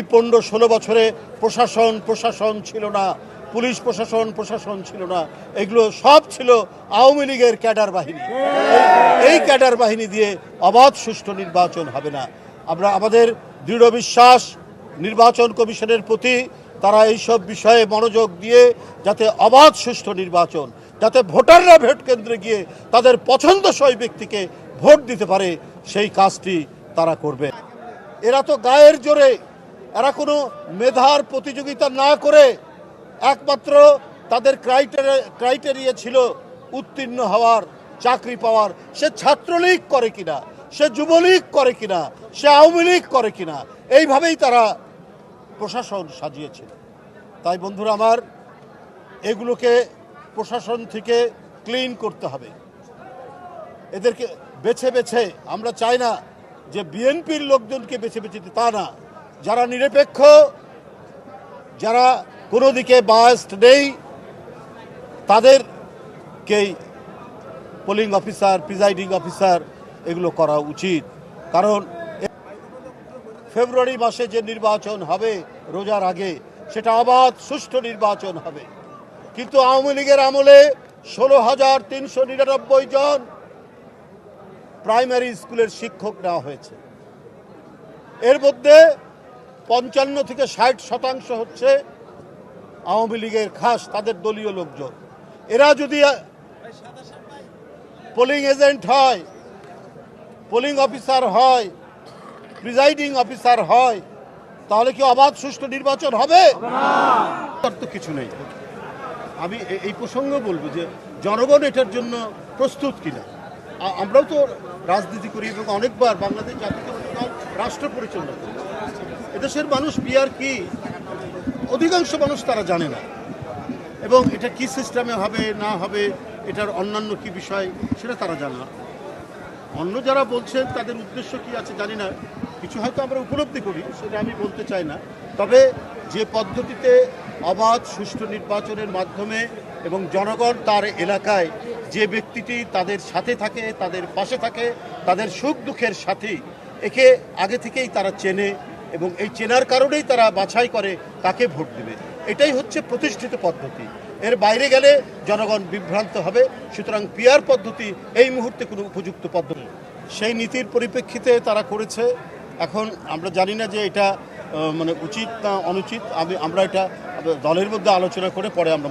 এই পনেরো ষোলো বছরে প্রশাসন প্রশাসন ছিল না। পুলিশ প্রশাসন প্রশাসন ছিল না। এগুলো সব ছিল আওয়ামী লীগের ক্যাডার বাহিনী। এই ক্যাডার বাহিনী দিয়ে অবাধ সুষ্ঠু নির্বাচন হবে না। আমরা, আমাদের দৃঢ় বিশ্বাস, নির্বাচন কমিশনের প্রতি তারা এইসব বিষয়ে মনোযোগ দিয়ে যাতে অবাধ সুষ্ঠু নির্বাচন, যাতে ভোটাররা ভোট কেন্দ্রে গিয়ে তাদের পছন্দসই ব্যক্তিকে ভোট দিতে পারে, সেই কাজটি তারা করবে। এরা তো গায়ের জোরে এরা কোনো মেধার প্রতিযোগিতা না করে একমাত্র তাদের ক্রাইটেরিয়া ক্রাইটেরিয়া ছিল উত্তীর্ণ হওয়ার, চাকরি পাওয়ার। সে ছাত্রলীগ করে কিনা, সে যুবলীগ করে কিনা, সে আওয়ামী লীগ করে কিনা, এইভাবেই তারা প্রশাসন সাজিয়েছে। তাই বন্ধুরা আমার, এগুলোকে প্রশাসন থেকে ক্লিন করতে হবে। এদেরকে বেছে বেছে, আমরা চাই না যে বিএনপির লোকজনকে বেছে বেছে তা না। যারা নিরপেক্ষ, যারা কোনো দিকে বায়াস্ট নেই তাদেরকেই পোলিং অফিসার প্রিজাইডিং অফিসার এগুলো করা উচিত। কারণ ফেব্রুয়ারি মাসে যে নির্বাচন হবে রোজার আগে, সেটা আবার সুষ্ঠু নির্বাচন হবে। কিন্তু আওয়ামী লীগের আমলে ষোলো হাজার তিনশো নিরানব্বই জন প্রাইমারি স্কুলের শিক্ষক নেওয়া হয়েছে। এর মধ্যে পঞ্চান্ন থেকে ষাট শতাংশ হচ্ছে আওয়ামী লীগের খাস তাদের দলীয় লোকজন। এরা যদি পোলিং এজেন্ট হয় পোলিং অফিসার হয় প্রিজাইডিং অফিসার হয়, তাহলে কি অবাধ সুষ্ঠু নির্বাচন হবে? তার তো কিছু নেই। আমি এই প্রসঙ্গ বলব যে জনগণ এটার জন্য প্রস্তুত কিনা। আমরাও তো রাজনীতি করি এবং অনেকবার বাংলাদেশ দল রাষ্ট্র পরিচালনা করি এদেশের মানুষ বিয়ার কি? অধিকাংশ মানুষ তারা জানে না। এবং এটা কি সিস্টেমে হবে, না হবে, এটার অন্যান্য কি বিষয়, সেটা তারা জানে না। অন্য যারা বলছেন, তাদের উদ্দেশ্য কি আছে জানি না। কিছু হয়তো আমরা উপলব্ধি করি, সেটা আমি বলতে চাই না। তবে যে পদ্ধতিতে অবাধ, সুষ্ঠু নির্বাচনের মাধ্যমে এবং জনগণ তার এলাকায় যে ব্যক্তিটি তাদের সাথে থাকে, তাদের পাশে থাকে, তাদের সুখ দুঃখের সাথী একে আগে থেকেই তারা চেনে এবং এই চেনার কারণেই তারা বাছাই করে তাকে ভোট দেবে। এটাই হচ্ছে প্রতিষ্ঠিত পদ্ধতি। এর বাইরে গেলে জনগণ বিভ্রান্ত হবে। সুতরাং পিয়ার পদ্ধতি এই মুহূর্তে কোনো উপযুক্ত পদ্ধতি সেই নীতির পরিপ্রেক্ষিতে তারা করেছে। এখন আমরা জানি না যে এটা মানে উচিত না অনুচিত। আমি, আমরা এটা দলের মধ্যে আলোচনা করে পরে আমরা